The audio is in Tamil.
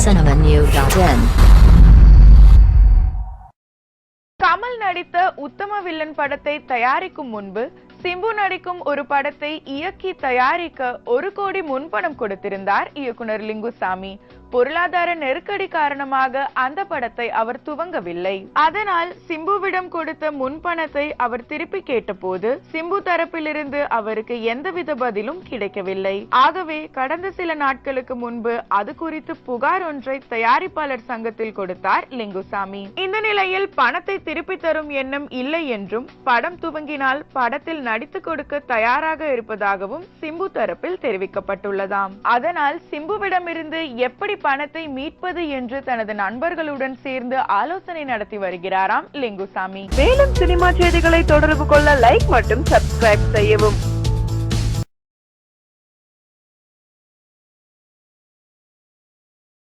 cinemanew.in கமல் நடித்த உத்தம வில்லன் படத்தை தயாரிக்கும் முன்பு சிம்பு நடிக்கும் ஒரு படத்தை இயக்கி தயாரிக்க ஒரு கோடி முன்பணம் கொடுத்திருந்தார் இயக்குனர் லிங்குசாமி. பொருளாதார நெருக்கடி காரணமாக அந்த படத்தை அவர் துவங்கவில்லை. அதனால் சிம்புவிடம் கொடுத்த முன்பணத்தை அவர் திருப்பி கேட்டபோது சிம்பு தரப்பிலிருந்து அவருக்கு எந்தவித பதிலும் கிடைக்கவில்லை. ஆகவே கடந்த சில நாட்களுக்கு முன்பு அது குறித்து புகார் ஒன்றை தயாரிப்பாளர் சங்கத்தில் கொடுத்தார் லிங்குசாமி. இந்த நிலையில் பணத்தை திருப்பி தரும் எண்ணம் இல்லை என்றும் படம் துவங்கினால் படத்தில் நடித்து கொடுக்க தயாராக இருப்பதாகவும் சிம்பு தரப்பில் தெரிவிக்கப்பட்டுள்ளதாம். அதனால் சிம்புவிடமிருந்து எப்படி பணத்தை மீட்பது என்று தனது நண்பர்களுடன் சேர்ந்து ஆலோசனை நடத்தி வருகிறாராம் லிங்குசாமி. மேலும் சினிமா செய்திகளை தொடர்பு கொள்ள லைக் மற்றும் சப்ஸ்கிரைப் செய்யவும்.